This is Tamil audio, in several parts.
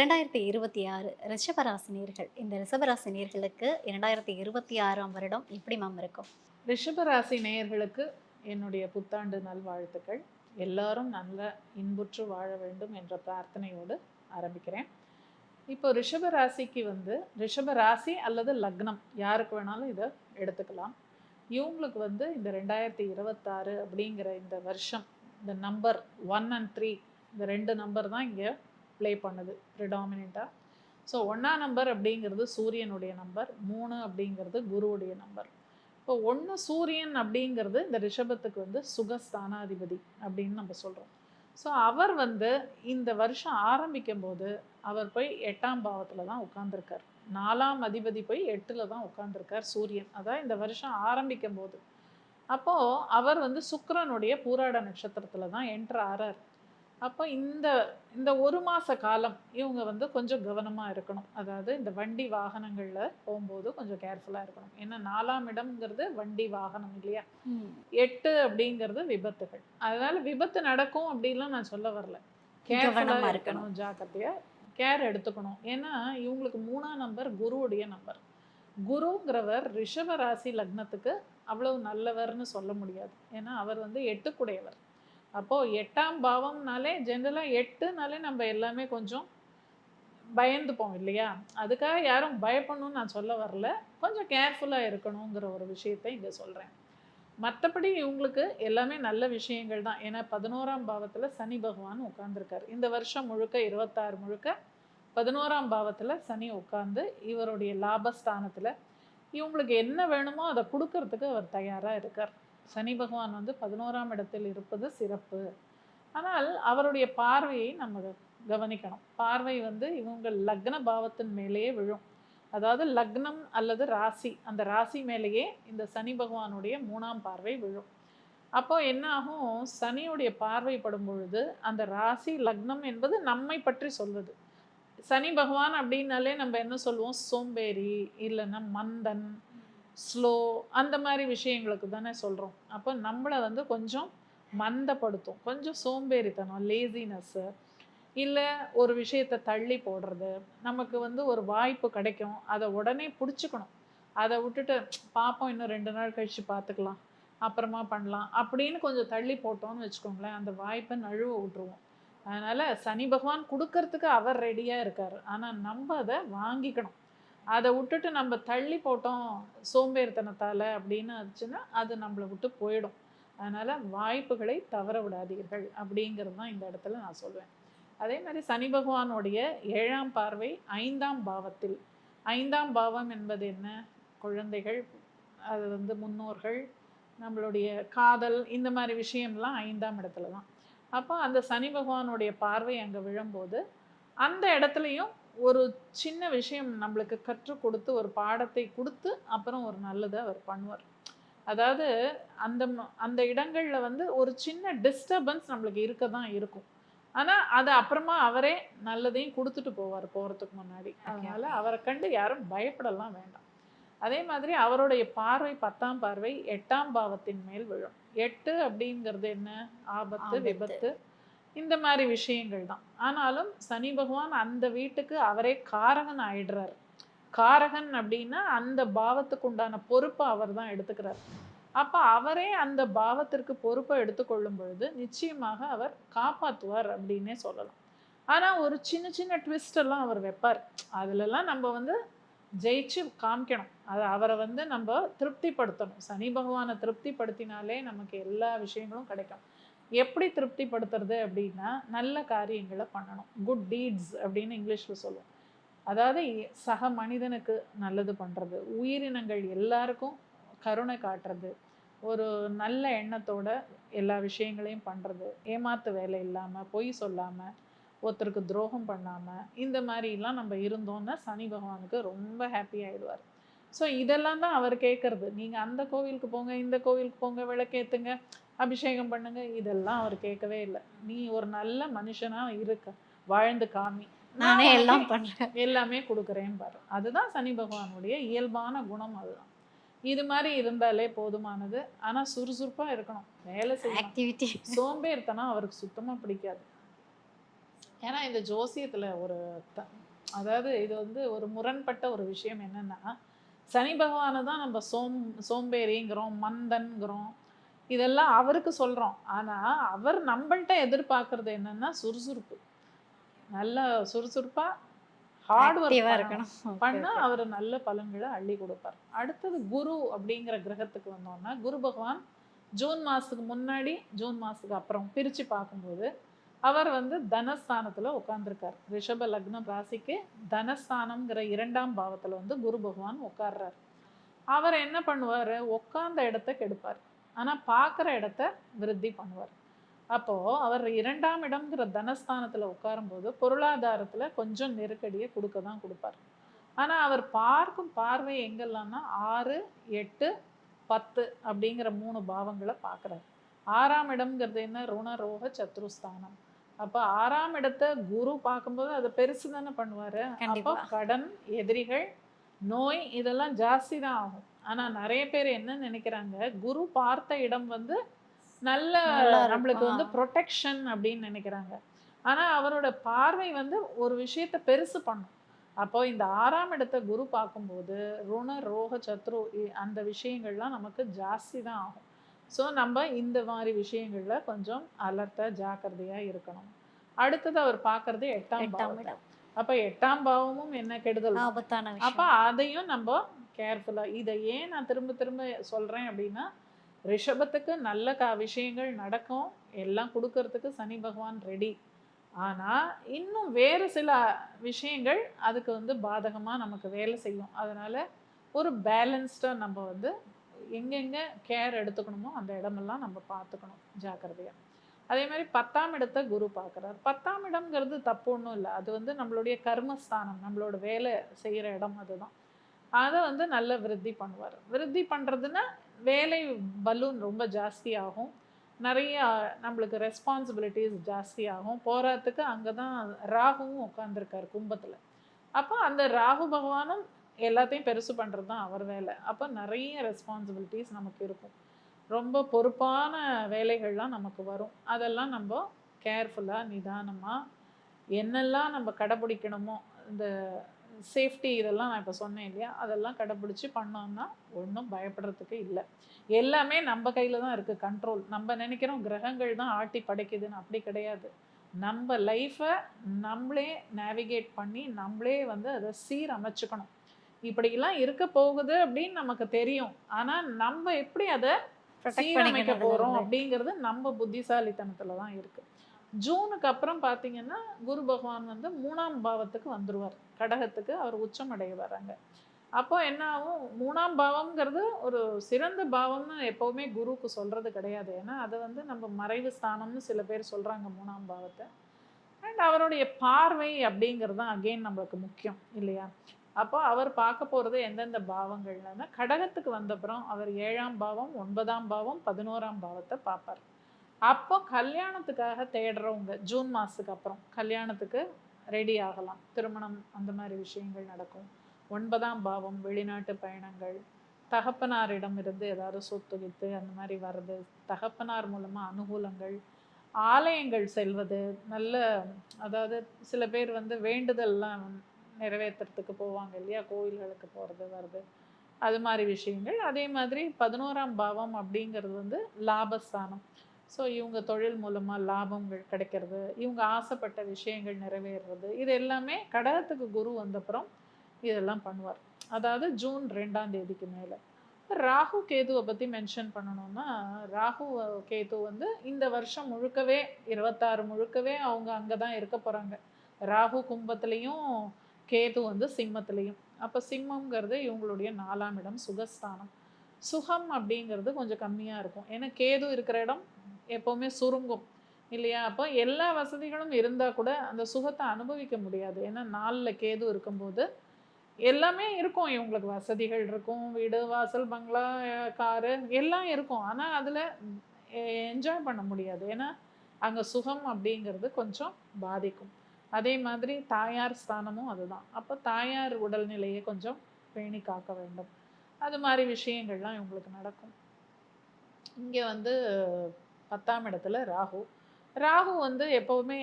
இரண்டாயிரத்தி இருபத்தி ஆறு ரிஷபராசினியர்கள். இந்த ரிஷபராசினியர்களுக்கு இரண்டாயிரத்தி இருபத்தி ஆறாம் வருடம் எப்படி மேம் இருக்கும்? ரிஷபராசி நேயர்களுக்கு என்னுடைய புத்தாண்டு நல்வாழ்த்துக்கள். எல்லாரும் நல்ல இன்புற்று வாழ வேண்டும் என்ற பிரார்த்தனையோடு ஆரம்பிக்கிறேன். இப்போ ரிஷபராசிக்கு வந்து ரிஷபராசி அல்லது லக்னம் யாருக்கு வேணாலும் இதை எடுத்துக்கலாம். இவங்களுக்கு வந்து இந்த ரெண்டாயிரத்தி இருபத்தாறு அப்படிங்கிற இந்த வருஷம் இந்த நம்பர் ஒன் அண்ட் த்ரீ இந்த ரெண்டு நம்பர் தான் இங்கே ப்ளே பண்ணுது ப்ரிடாமினாக ஸோ ஒன்றா நம்பர் அப்படிங்கிறது சூரியனுடைய நம்பர் மூணு அப்படிங்கிறது குருவுடைய நம்பர் இப்போ ஒன்று சூரியன் அப்படிங்கிறது இந்த ரிஷபத்துக்கு வந்து சுகஸ்தானாதிபதி அப்படின்னு நம்ம சொல்கிறோம் ஸோ அவர் வந்து இந்த வருஷம் ஆரம்பிக்கும் போது அவர் போய் எட்டாம் பாவத்தில் தான் உட்காந்துருக்கார் நாலாம் அதிபதி போய் எட்டில் தான் உட்காந்துருக்கார் சூரியன். அதான் இந்த வருஷம் ஆரம்பிக்கும் போது. அப்போது அவர் வந்து சுக்கரனுடைய பூராட நட்சத்திரத்தில் தான் என்ட்ரு ஆறார். அப்போ இந்த இந்த ஒரு மாத காலம் இவங்க வந்து கொஞ்சம் கவனமாக இருக்கணும். அதாவது இந்த வண்டி வாகனங்களில் போகும்போது கொஞ்சம் கேர்ஃபுல்லாக இருக்கணும். ஏன்னா நாலாம் இடம்ங்கிறது வண்டி வாகனம் இல்லையா? எட்டு அப்படிங்கிறது விபத்துகள். அதனால விபத்து நடக்கும் அப்படின்லாம் நான் சொல்ல வரல. கேர்ஃபுல்லாக இருக்கணும். இருக்கணும் ஜாக்கிரதையா கேர் எடுத்துக்கணும். ஏன்னா இவங்களுக்கு மூணாம் நம்பர் குருவுடைய நம்பர் குருங்கிறவர் ரிஷப ராசி லக்னத்துக்கு அவ்வளவு நல்லவர்னு சொல்ல முடியாது. ஏன்னா அவர் வந்து எட்டுக்குடையவர். அப்போது எட்டாம் பாவம்னாலே ஜென்ரலாக எட்டுனாலே நம்ம எல்லாமே கொஞ்சம் பயந்துப்போம் இல்லையா? அதுக்காக யாரும் பயப்படணும்னு நான் சொல்ல வரல. கொஞ்சம் கேர்ஃபுல்லாக இருக்கணுங்கிற ஒரு விஷயத்தை இங்கே சொல்கிறேன் மற்றபடி இவங்களுக்கு எல்லாமே நல்ல விஷயங்கள் தான். ஏன்னா பதினோராம் பாவத்தில் சனி பகவான் உட்கார்ந்துருக்கார். இந்த வருஷம் முழுக்க இருபத்தாறு முழுக்க பதினோராம் பாவத்தில் சனி உட்கார்ந்து இவருடைய லாபஸ்தானத்தில் இவங்களுக்கு என்ன வேணுமோ அதை கொடுக்கறதுக்கு அவர் தயாராக இருக்கார். சனி பகவான் வந்து பதினோராம் இடத்தில் இருப்பது சிறப்பு. ஆனால் அவருடைய பார்வையை நம்ம கவனிக்கணும். பார்வை வந்து இவங்க லக்ன பாவத்தின் மேலேயே விழும். அதாவது லக்னம் அல்லது ராசி அந்த ராசி மேலேயே இந்த சனி பகவானுடைய மூணாம் பார்வை விழும். அப்போ என்ன ஆகும்? சனியுடைய பார்வை படும் பொழுது அந்த ராசி லக்னம் என்பது நம்மை பற்றி சொல்வது சனி பகவான் அப்படின்னாலே நம்ம என்ன சொல்லுவோம்? சோம்பேறி இல்லைன்னா மந்தன் ஸ்லோ அந்த மாதிரி விஷயங்களுக்கு தானே சொல்கிறோம் அப்போ நம்மளை வந்து கொஞ்சம் மந்தப்படுத்தும். கொஞ்சம் சோம்பேறித்தனம் லேசினஸ்ஸு இல்லை ஒரு விஷயத்தை தள்ளி போடுறது. நமக்கு வந்து ஒரு வாய்ப்பு கிடைக்கும். அதை உடனே பிடிச்சிக்கணும். அதை விட்டுட்டு பார்ப்போம் இன்னும் ரெண்டு நாள் கழித்து பார்த்துக்கலாம் அப்புறமா பண்ணலாம். அப்படின்னு கொஞ்சம் தள்ளி போட்டோம்னு வச்சுக்கோங்களேன் அந்த வாய்ப்பை நழுவ விட்டுருவோம். அதனால் சனி பகவான் கொடுக்கறதுக்கு அவர் ரெடியாக இருக்கார். ஆனால் நம்ம அதை வாங்கிக்கணும். அதை விட்டுட்டு நம்ம தள்ளி போட்டோம் சோம்பேறித்தனத்தால் அப்படின்னு ஆச்சுன்னா அது நம்மளை விட்டு போயிடும். அதனால் வாய்ப்புகளை தவற விடாதீர்கள் அப்படிங்கிறது தான் இந்த இடத்துல நான் சொல்வேன். அதே மாதிரி சனி பகவானுடைய ஏழாம் பார்வை ஐந்தாம் பாவத்தில். ஐந்தாம் பாவம் என்பது என்ன? குழந்தைகள் அது வந்து முன்னோர்கள் நம்மளுடைய காதல் இந்த மாதிரி விஷயம்லாம் ஐந்தாம் இடத்துல தான். அப்போ அந்த சனி பகவானுடைய பார்வை அங்கே விழும்போது அந்த இடத்துலையும் ஒரு சின்ன விஷயம் நம்மளுக்கு கற்றுக் கொடுத்து ஒரு பாடத்தை கொடுத்து அப்புறம் ஒரு நல்லதை அவர் பண்ணுவார். அதாவது அந்த அந்த இடங்களில் வந்து ஒரு சின்ன டிஸ்டர்பன்ஸ் நம்மளுக்கு இருக்க தான் இருக்கும். ஆனால் அது அப்புறமா அவரே நல்லதையும் கொடுத்துட்டு போவார் போகிறதுக்கு முன்னாடி. அதனால அவரை கண்டு யாரும் பயப்படலாம் வேண்டாம். அதே மாதிரி அவருடைய பார்வை பத்தாம் பார்வை எட்டாம் பாவத்தின் மேல் விழும். எட்டு அப்படிங்கிறது என்ன? ஆபத்து. விபத்து. இந்த மாதிரி விஷயங்கள் தான். ஆனாலும் சனி பகவான் அந்த வீட்டுக்கு அவரே காரகன் ஆயிடுறார். காரகன் அப்படின்னா அந்த பாவத்துக்கு உண்டான பொறுப்பை அவர் தான் எடுத்துக்கிறார். அப்போ அவரே அந்த பாவத்திற்கு பொறுப்பை எடுத்துக்கொள்ளும் பொழுது நிச்சயமாக அவர் காப்பாற்றுவார் அப்படின்னே சொல்லலாம். ஆனால் ஒரு சின்ன சின்ன ட்விஸ்டெல்லாம் எல்லாம் அவர் வைப்பார். அதுலலாம் நம்ம வந்து ஜெயிச்சு காமிக்கணும். அது அவரை வந்து நம்ம திருப்திப்படுத்தணும். சனி பகவானை திருப்திப்படுத்தினாலே நமக்கு எல்லா விஷயங்களும் கிடைக்கும். எப்படி திருப்திப்படுத்துறது அப்படின்னா நல்ல காரியங்களை பண்ணணும். குட் டீட்ஸ் அப்படின்னு இங்கிலீஷில் சொல்லுவோம். அதாவது சக மனிதனுக்கு நல்லது பண்ணுறது உயிரினங்கள் எல்லாருக்கும் கருணை காட்டுறது. ஒரு நல்ல எண்ணத்தோட எல்லா விஷயங்களையும் பண்ணுறது ஏமாத்து வேலை இல்லாமல் பொய் சொல்லாமல் ஒருத்தருக்கு துரோகம் பண்ணாமல் இந்த மாதிரிலாம் நம்ம இருந்தோம்னா சனி பகவானுக்கு ரொம்ப ஹாப்பி ஆகிடுவார் ஸோ இதெல்லாம் தான் அவர் கேட்குறது நீங்கள் அந்த கோவிலுக்கு போங்க இந்த கோவிலுக்கு போங்க விளக்கேற்றுங்க அபிஷேகம் பண்ணுங்க. இதெல்லாம் அவர் கேட்கவே இல்லை. நீ ஒரு நல்ல மனுஷனா இருக்க. வாழ்ந்து காமி. நான் எல்லாம் பண்றேன். எல்லாமே கொடுக்குறேன் பாரு. அதுதான் சனி பகவானுடைய இயல்பான குணம் அதுதான். இது மாதிரி இருந்தாலே போதுமானது. ஆனா சுறுசுறுப்பா இருக்கணும். வேலை ஆக்டிவிட்டி சோம்பேறித்தனம் அவருக்கு சுத்தமா பிடிக்காது. ஏன்னா இந்த ஜோசியத்தில் ஒரு த அதாவது இது வந்து ஒரு முரண்பட்ட ஒரு விஷயம் என்னன்னா சனி பகவானை தான் நம்ம சோம் சோம்பேறிங்கிறோம் மந்தன்கிறோம். இதெல்லாம் அவருக்கு சொல்கிறோம் ஆனால் அவர் நம்மள்ட்ட எதிர்பார்க்கறது என்னன்னா சுறுசுறுப்பு. நல்லா சுறுசுறுப்பாக ஹார்ட் ஆக்டிவா ஒர்க் இருக்கணும். Okay, பண்ணா okay. அவர் நல்ல பலன்களை அள்ளி கொடுப்பார். அடுத்தது குரு அப்படிங்கிற கிரகத்துக்கு வந்தோம்னா குரு பகவான் ஜூன் மாசத்துக்கு முன்னாடி ஜூன் மாசத்துக்கு அப்புறம் பிரிச்சு பார்க்கும்போது அவர் வந்து தனஸ்தானத்துல உட்கார்ந்துருக்கார். ரிஷப லக்னம் ராசிக்கு தனஸ்தானம்ங்கிற இரண்டாம் பாவத்துல வந்து குரு பகவான் உட்கார்றார். அவர் என்ன பண்ணுவாரு? உட்கார்ந்த இடத்த கெடுப்பார். ஆனா பார்க்குற இடத்த விருத்தி பண்ணுவார். அப்போ அவர் இரண்டாம் இடம்ங்கிற தனஸ்தானத்துல உட்காரும்போது பொருளாதாரத்துல கொஞ்சம் நெருக்கடியை கொடுக்க தான் கொடுப்பார். ஆனா அவர் பார்க்கும் பார்வை எங்கெல்லாம்னா ஆறு எட்டு பத்து அப்படிங்கிற மூணு பாவங்களை பார்க்குறாரு. ஆறாம் இடம்ங்கிறது என்ன? ருண ரோக சத்ருஸ்தானம். அப்போ ஆறாம் இடத்தை குரு பார்க்கும்போது அதை பெருசு தானே பண்ணுவாரு? அப்போ. கடன் எதிரிகள் நோய் இதெல்லாம் ஜாஸ்தி தான் ஆகும். ஆனா நிறைய பேர் என்ன நினைக்கிறாங்க? குரு பார்த்த இடம் வந்து நல்ல. நம்மளுக்கு வந்து. ப்ரொடெக்ஷன் அப்படின்னு நினைக்கிறாங்க. ஆனா அவரோட பார்வை வந்து ஒரு விஷயத்த பெருசு பண்ணும். அப்போ இந்த ஆறாம் இடத்தை குரு பார்க்கும்போது ருண ரோக சத்ரு அந்த விஷயங்கள்லாம் நமக்கு ஜாஸ்தி தான் ஆகும். ஸோ நம்ம இந்த மாதிரி விஷயங்கள்ல கொஞ்சம் அலர்ட்டா ஜாக்கிரதையா இருக்கணும். அடுத்தது அவர் பார்க்கறது எட்டாம் பாவம் அப்ப எட்டாம் பாவமும் என்ன கெடுதல்? அப்ப அதையும் நம்ம கேர்ஃபுல்லாக இதை ஏன் நான் திரும்ப திரும்ப சொல்கிறேன் அப்படின்னா ரிஷபத்துக்கு நல்ல கா விஷயங்கள் நடக்கும். எல்லாம் கொடுக்கறதுக்கு சனி பகவான் ரெடி ஆனால் இன்னும் வேறு சில விஷயங்கள் அதுக்கு வந்து பாதகமாக நமக்கு வேலை செய்யும். அதனால் ஒரு பேலன்ஸ்டாக நம்ம வந்து எங்கெங்கே கேர் எடுத்துக்கணுமோ அந்த இடமெல்லாம் நம்ம பார்த்துக்கணும் ஜாக்கிரதையாக அதே மாதிரி பத்தாம் இடத்தை குரு பார்க்குறார். பத்தாம் இடம்ங்கிறது தப்பு ஒன்றும் இல்லை. அது வந்து நம்மளுடைய கர்மஸ்தானம் நம்மளோட வேலை செய்கிற இடம் அதுதான். அதை வந்து நல்ல விருத்தி பண்ணுவார். விருத்தி பண்ணுறதுன்னா வேலை பலூன் ரொம்ப ஜாஸ்தியாகும். நிறைய நம்மளுக்கு ரெஸ்பான்சிபிலிட்டிஸ் ஜாஸ்தியாகும். போகிறதுக்கு அங்கே தான் ராகுவும் உட்காந்துருக்கார் கும்பத்தில். அப்போ அந்த ராகு பகவானும் எல்லாத்தையும் பெருசு பண்ணுறது தான் அவர் வேலை. அப்போ நிறைய ரெஸ்பான்சிபிலிட்டிஸ் நமக்கு இருக்கும். ரொம்ப பொறுப்பான வேலைகள்லாம் நமக்கு வரும். அதெல்லாம் நம்ம கேர்ஃபுல்லாக நிதானமாக என்னெல்லாம் நம்ம கடைப்பிடிக்கணுமோ இந்த சேஃப்டி இதெல்லாம் நான் இப்போ சொன்னேன் இல்லையா? அதெல்லாம் கடைப்பிடிச்சி பண்ணோம்னா ஒன்றும் பயப்படுறதுக்கு இல்லை. எல்லாமே நம்ம கையில் தான் இருக்குது கண்ட்ரோல் நம்ம நினைக்கிறோம் கிரகங்கள் தான் ஆட்டி படைக்குதுன்னு. அப்படி கிடையாது. நம்ம லைஃப்பை நம்மளே நேவிகேட் பண்ணி நம்மளே வந்து அதை சீரமைச்சுக்கணும். இப்படிலாம் இருக்க போகுது அப்படின்னு நமக்கு தெரியும். ஆனால் நம்ம எப்படி அதை சீரமைக்க அதுல அப்படிங்கிறது நம்ம புத்திசாலித்தனத்துல தான் இருக்கு. ஜூனுக்கு அப்புறம் பார்த்தீங்கன்னா குரு பகவான் வந்து மூணாம் பாவத்துக்கு வந்துடுவார் கடகத்துக்கு அவர் உச்சம் அடைய வராங்க அப்போ என்ன ஆகும்? மூணாம் பாவம்ங்கிறது ஒரு சிறந்த பாவம்னு எப்போவுமே குருவுக்கு சொல்கிறது கிடையாது. ஏன்னா அதை வந்து நம்ம மறைவு ஸ்தானம்னு சில பேர் சொல்கிறாங்க மூணாம் பாவத்தை. அண்ட் அவருடைய பார்வை அப்படிங்கிறது தான் அகெயின் நம்மளுக்கு முக்கியம் இல்லையா? அப்போ அவர் பார்க்க போகிறது எந்தெந்த பாவங்கள்னா. கடகத்துக்கு வந்தப்புறம் அவர் ஏழாம் பாவம் ஒன்பதாம் பாவம் பதினோராம் பாவத்தை பார்ப்பார். அப்போ கல்யாணத்துக்காக தேடுறவங்க ஜூன் மாதத்துக்கு அப்புறம் கல்யாணத்துக்கு ரெடி ஆகலாம். திருமணம் அந்த மாதிரி விஷயங்கள் நடக்கும். ஒன்பதாம் பாவம் வெளிநாட்டு பயணங்கள் தகப்பனாரிடம் இருந்து ஏதாவது சொத்து வித்து அந்த மாதிரி வர்றது தகப்பனார் மூலமாக அனுகூலங்கள் ஆலயங்கள் செல்வது நல்ல அதாவது சில பேர் வந்து வேண்டுதல்லாம் நிறைவேற்றுறதுக்கு போவாங்க இல்லையா? கோயில்களுக்கு போகிறது வருது அது மாதிரி விஷயங்கள். அதே மாதிரி பதினோராம் பாவம் அப்படிங்கிறது வந்து லாபஸ்தானம். ஸோ இவங்க தொழில் மூலமாக லாபங்கள் கிடைக்கிறது இவங்க ஆசைப்பட்ட விஷயங்கள் நிறைவேறுறது இது எல்லாமே கடகத்துக்கு குரு வந்தப்புறம் இதெல்லாம் பண்ணுவார். அதாவது ஜூன் ரெண்டாம் தேதிக்கு மேலே. ராகு கேதுவை பற்றி மென்ஷன் பண்ணணும்னா ராகு கேது வந்து இந்த வருஷம் முழுக்கவே இருபத்தாறு முழுக்கவே அவங்க அங்கே தான் இருக்க போகிறாங்க ராகு கும்பத்துலேயும் கேது வந்து சிம்மத்துலேயும். அப்போ சிம்மங்கிறது இவங்களுடைய நாலாம் இடம் சுகஸ்தானம். சுகம் அப்படிங்கிறது கொஞ்சம் கம்மியாக இருக்கும். ஏன்னா கேது இருக்கிற இடம் எப்போவுமே சுருங்கும் இல்லையா? அப்போ எல்லா வசதிகளும் இருந்தால் கூட அந்த சுகத்தை அனுபவிக்க முடியாது. ஏன்னா நாளில் கேது இருக்கும்போது எல்லாமே இருக்கும். இவங்களுக்கு வசதிகள் இருக்கும். வீடு வாசல் பங்களா காரு எல்லாம் இருக்கும். ஆனால் அதில் என்ஜாய் பண்ண முடியாது. ஏன்னா அங்கே சுகம் அப்படிங்கிறது கொஞ்சம் பாதிக்கும். அதே மாதிரி தாயார் ஸ்தானமும் அதுதான். அப்போ தாயார் உடல்நிலையை கொஞ்சம் பேணி காக்க வேண்டும். அது மாதிரி விஷயங்கள்லாம் இவங்களுக்கு நடக்கும். இங்கே வந்து பத்தாம் இடத்துல ராகு. ராகு வந்து எப்போவுமே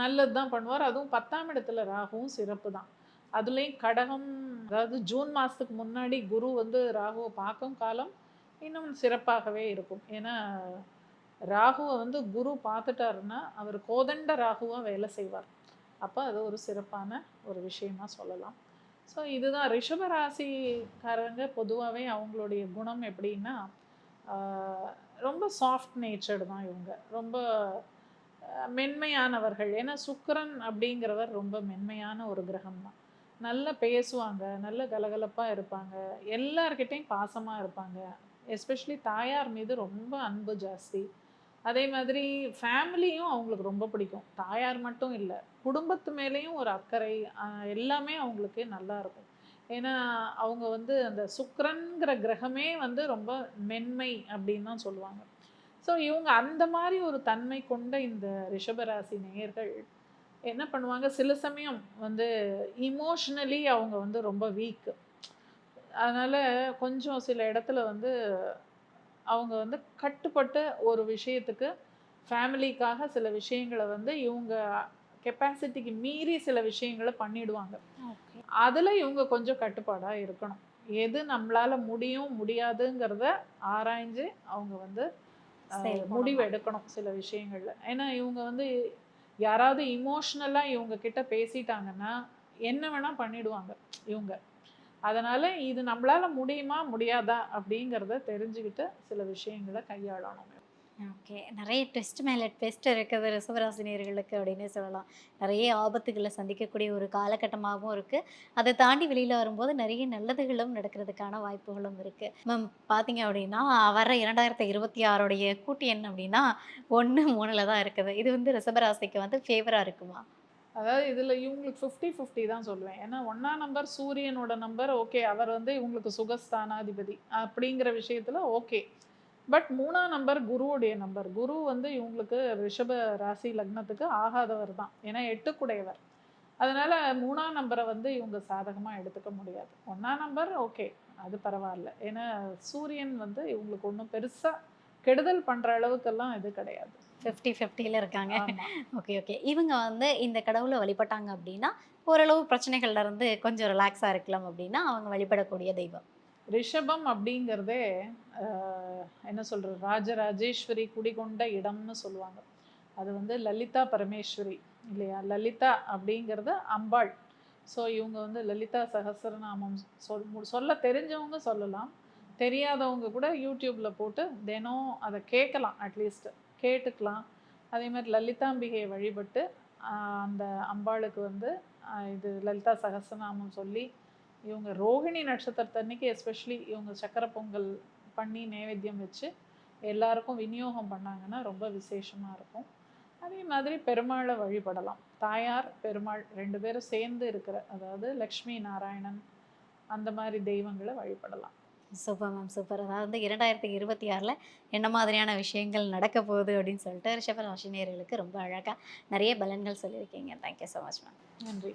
நல்லது தான் பண்ணுவார். அதுவும் பத்தாம் இடத்துல ராகுவும் சிறப்பு தான். அதுலேயும் கடகம் அதாவது ஜூன் மாதத்துக்கு முன்னாடி குரு வந்து ராகுவை பார்க்கும் காலம் இன்னும் சிறப்பாகவே இருக்கும். ஏன்னா ராகுவை வந்து குரு பார்த்துட்டாருன்னா அவர் கோதண்ட ராகுவாக வேலை செய்வார். அப்போ அது ஒரு சிறப்பான ஒரு விஷயமா சொல்லலாம். ஸோ இதுதான் ரிஷபராசிக்காரங்க பொதுவாகவே அவங்களுடைய குணம் எப்படின்னா ரொம்ப சாஃப்ட் நேச்சர்டு தான் இவங்க. ரொம்ப மென்மையானவர்கள். ஏன்னா சுக்கரன் அப்படிங்கிறவர் ரொம்ப மென்மையான ஒரு கிரகம் தான். நல்லா பேசுவாங்க நல்ல கலகலப்பாக இருப்பாங்க. எல்லார்கிட்டையும் பாசமாக இருப்பாங்க. எஸ்பெஷலி தாயார் மீது ரொம்ப அன்பு ஜாஸ்தி. அதே மாதிரி ஃபேமிலியும் அவங்களுக்கு ரொம்ப பிடிக்கும். தாயார் மட்டும் இல்லை குடும்பத்து மேலேயும் ஒரு அக்கறை எல்லாமே அவங்களுக்கு நல்லா இருக்கும். ஏன்னா அவங்க வந்து அந்த சுக்கிரன்கிற கிரகமே வந்து ரொம்ப மென்மை அப்படின்னு தான் சொல்லுவாங்க. ஸோ இவங்க அந்த மாதிரி ஒரு தன்மை கொண்ட இந்த ரிஷபராசி நேயர்கள் என்ன பண்ணுவாங்க? சில சமயம் வந்து இமோஷ்னலி அவங்க வந்து ரொம்ப வீக்கு அதனால் கொஞ்சம் சில இடத்துல வந்து அவங்க வந்து கட்டுப்பட்டு ஒரு விஷயத்துக்கு ஃபேமிலிக்காக சில விஷயங்களை வந்து இவங்க கெப்பாசிட்டிக்கு மீறி சில விஷயங்களை பண்ணிடுவாங்க. அதில் இவங்க கொஞ்சம் கட்டுப்பாடாக இருக்கணும். எது நம்மளால முடியும் முடியாதுங்கிறத ஆராய்ஞ்சு அவங்க வந்து. முடிவு எடுக்கணும் சில விஷயங்கள்ல. ஏன்னா இவங்க வந்து யாராவது இமோஷ்னலாக இவங்க கிட்ட பேசிட்டாங்கன்னா என்ன வேணா பண்ணிடுவாங்க இவங்க. அதனால் இது நம்மளால் முடியுமா முடியாதா அப்படிங்கிறத தெரிஞ்சுக்கிட்டு சில விஷயங்களை கையாளணும். ஓகே. நிறைய டெஸ்ட் மேலே டெஸ்ட் இருக்குது ரிசவராசினியர்களுக்கு அப்படின்னே சொல்லலாம். நிறைய ஆபத்துகளை சந்திக்கக்கூடிய ஒரு காலகட்டமாகவும் இருக்குது அதை தாண்டி வெளியில் வரும்போது நிறைய நல்லதுகளும் நடக்கிறதுக்கான வாய்ப்புகளும் இருக்குது மேம் பார்த்தீங்க அப்படின்னா வர இரண்டாயிரத்தி இருபத்தி ஆறுடைய கூட்டு எண் அப்படின்னா ஒன்று மூணில் தான் இருக்குது. இது வந்து ரிசவராசிக்கு வந்து ஃபேவராக இருக்குமா? அதாவது இதில் இவங்களுக்கு ஃபிஃப்டி ஃபிஃப்டி தான் சொல்லுவேன். ஏன்னா ஒன்றா நம்பர் சூரியனோட நம்பர் ஓகே அவர் வந்து இவங்களுக்கு சுகஸ்தானாதிபதி அப்படிங்கிற விஷயத்தில் ஓகே பட் மூணாம் நம்பர் குருவுடைய நம்பர் குரு வந்து இவங்களுக்கு ரிஷப ராசி லக்னத்துக்கு ஆகாதவர் தான். ஏன்னா எட்டுக்குடையவர். அதனால் மூணாம் நம்பரை வந்து இவங்க சாதகமாக எடுத்துக்க முடியாது. ஒன்றாம் நம்பர் ஓகே அது பரவாயில்ல. ஏன்னா சூரியன் வந்து இவங்களுக்கு ஒன்றும் பெருசாக கெடுதல் பண்ணுற அளவுக்கெல்லாம் இது கிடையாது. ஃபிஃப்டி ஃபிஃப்டியில் இருக்காங்க. ஓகே ஓகே இவங்க வந்து இந்த கடவுளை வழிபட்டாங்க அப்படின்னா ஓரளவு பிரச்சனைகள்ல இருந்து கொஞ்சம் ரிலாக்ஸாக இருக்கலாம் அப்படின்னா அவங்க வழிபடக்கூடிய தெய்வம். ரிஷபம் அப்படிங்கிறதே என்ன சொல்றது? ராஜராஜேஸ்வரி குடிகொண்ட இடம்னு சொல்லுவாங்க. அது வந்து லலிதா பரமேஸ்வரி இல்லையா? லலிதா அப்படிங்கிறது அம்பாள். ஸோ இவங்க வந்து லலிதா சகஸ்ரநாமம் சொல் சொல்ல தெரிஞ்சவங்க சொல்லலாம். தெரியாதவங்க கூட யூடியூப்பில் போட்டு தினம் அதை கேட்கலாம் அட்லீஸ்ட் கேட்டுக்கலாம். அதே மாதிரி லலிதாம்பிகையை வழிபட்டு அந்த அம்பாளுக்கு வந்து இது லலிதா சகசநாமம் சொல்லி இவங்க ரோகிணி நட்சத்திரத்தன்னைக்கு எஸ்பெஷலி இவங்க சக்கரை பொங்கல் பண்ணி நைவேத்தியம் வச்சு எல்லாருக்கும் விநியோகம் பண்ணாங்கன்னா ரொம்ப விசேஷமாக இருக்கும். அதே மாதிரி பெருமாளை வழிபடலாம். தாயார் பெருமாள் ரெண்டு பேரும் சேர்ந்து இருக்கிற அதாவது லக்ஷ்மி நாராயணன் அந்த மாதிரி தெய்வங்களை வழிபடலாம். Super ma'am super. அதாவது வந்து இரண்டாயிரத்தி இருபத்தி ஆறில் என்ன மாதிரியான விஷயங்கள் நடக்க போகுது அப்படின்னு சொல்லிட்டு ரிஷப ராசினியர்களுக்கு ரொம்ப அழகாக நிறைய பலன்கள் சொல்லியிருக்கீங்க. தேங்க்யூ ஸோ மச் மேம் நன்றி.